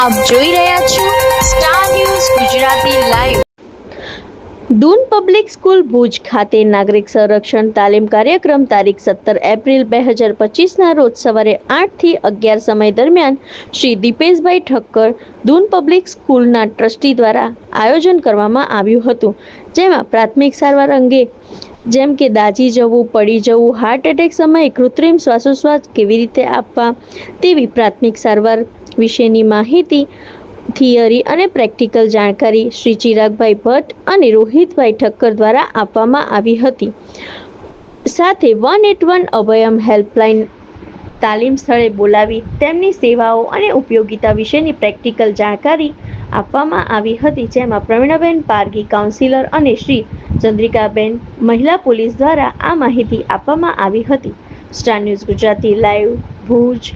આપ જોઈ રહ્યા છો star news Gujarati live Doon public school Bhuj ખાતે નાગરિક સંરક્ષણ તાલીમ કાર્યક્રમ તારીખ સત્તર એપ્રિલ બે હજાર પચીસના રોજ સવારે આઠથી અગિયાર સમય દરમિયાન શ્રી દીપેશભાઈ ઠક્કર દૂન પબ્લિક સ્કૂલના ટ્રસ્ટી દ્વારા આયોજન કરવામાં આવ્યું હતું, જેમાં પ્રાથમિક સારવાર અંગે જેમ કે દાજી જવું, પડી જવું, હાર્ટ એટેક સમયે કૃત્રિમ શ્વાસોશ્વાસ કેવી રીતે આપવા તેવી પ્રાથમિક સારવાર વિશેની માહિતી, થિયરી અને પ્રેક્ટિકલ જાણકારી શ્રી ચિરાગભાઈ ભટ્ટ અને રોહિતભાઈ ઠક્કર દ્વારા આપવામાં આવી હતી. સાથે one eight one Abhayam helpline તાલીમ સ્થળે બોલાવી તેમની સેવાઓ અને ઉપયોગિતા વિશેની પ્રેક્ટિકલ જાણકારી આપવામાં આવી હતી, જેમાં પ્રવીણાબેન પારગી કાઉન્સિલર અને શ્રી ચંદ્રિકાબેન મહિલા પોલીસ દ્વારા આ માહિતી આપવામાં આવી હતી. Star news Gujarati, live, Bhuj